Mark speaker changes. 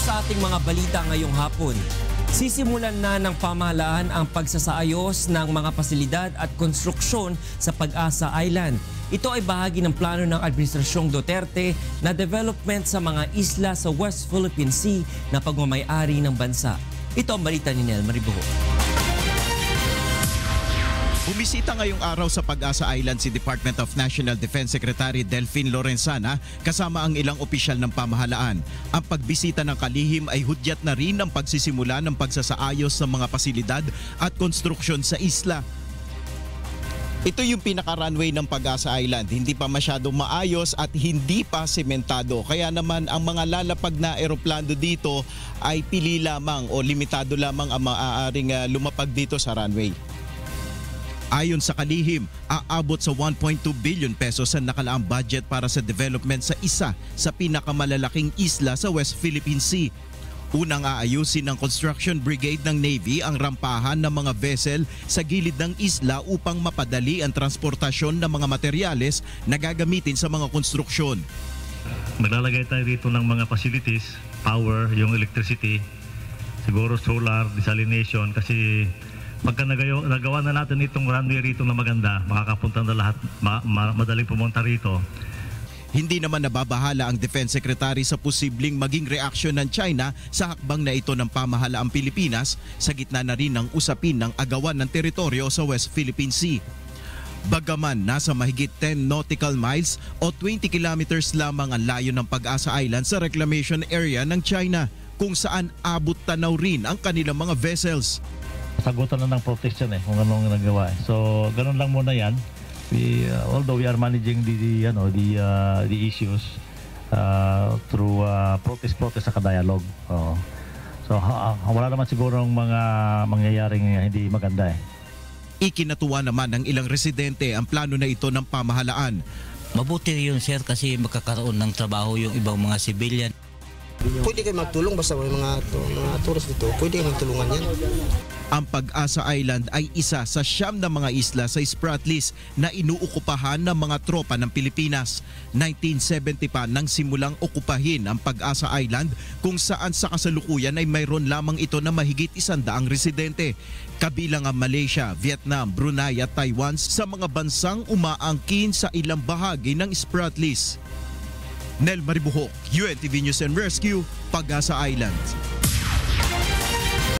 Speaker 1: sa ating mga balita ngayong hapon. Sisimulan na ng pamahalaan ang pagsasaayos ng mga pasilidad at konstruksyon sa Pag-asa Island. Ito ay bahagi ng plano ng Administrasyong Duterte na development sa mga isla sa West Philippine Sea na pagmamayari ng bansa. Ito ang balita ni Nel Maribuho.
Speaker 2: Bumisita ngayong araw sa Pag-asa Island si Department of National Defense Secretary Delphine Lorenzana kasama ang ilang opisyal ng pamahalaan. Ang pagbisita ng kalihim ay hudyat na rin ang pagsisimula ng pagsasaayos sa mga pasilidad at konstruksyon sa isla. Ito yung pinaka-runway ng Pag-asa Island. Hindi pa masyadong maayos at hindi pa sementado. Kaya naman ang mga lalapag na eroplano dito ay pili lamang o limitado lamang ang maaaring ah, lumapag dito sa runway. Ayon sa kalihim, aabot sa 1.2 billion pesos ang nakalaang budget para sa development sa isa sa pinakamalalaking isla sa West Philippine Sea. Unang aayusin ng Construction Brigade ng Navy ang rampahan ng mga vessel sa gilid ng isla upang mapadali ang transportasyon ng mga materyales na gagamitin sa mga konstruksyon.
Speaker 3: Maglalagay tayo dito ng mga facilities, power, yung electricity, siguro solar, desalination kasi pagka nagayo, nagawa na natin itong runway rito na maganda, makakapunta na lahat, ma, ma- madaling pumunta rito.
Speaker 2: Hindi naman nababahala ang Defense Secretary sa posibleng maging reaksyon ng China sa hakbang na ito ng pamahalaang Pilipinas sa gitna na rin ng usapin ng agawan ng teritoryo sa West Philippine Sea. Bagaman nasa mahigit 10 nautical miles o 20 kilometers lamang ang layo ng Pag-asa Island sa reclamation area ng China kung saan abot tanaw rin ang kanilang mga vessels.
Speaker 3: Sagutan na ng protest yan eh, kung anong nagawa. eh. So, ganun lang muna yan. We, uh, although we are managing the, the, ano, the, uh, the issues uh, through uh, protest-protest sa dialogue. Oo. So, ha, ha- wala naman siguro mga mangyayaring hindi maganda eh.
Speaker 2: Ikinatuwa naman ng ilang residente ang plano na ito ng pamahalaan.
Speaker 4: Mabuti yun sir kasi magkakaroon ng trabaho yung ibang mga civilian.
Speaker 5: Pwede kayo magtulong basta may mga, to, mga tourist dito. Pwede kayo magtulungan yan.
Speaker 2: Ang Pag-asa Island ay isa sa siyam na mga isla sa Spratlys na inuukupahan ng mga tropa ng Pilipinas. 1970 pa nang simulang okupahin ang Pag-asa Island kung saan sa kasalukuyan ay mayroon lamang ito na mahigit isandaang residente. Kabilang ang Malaysia, Vietnam, Brunei at Taiwan sa mga bansang umaangkin sa ilang bahagi ng Spratlys. Nel Maribuhok, UNTV News and Rescue, Pag-asa Island.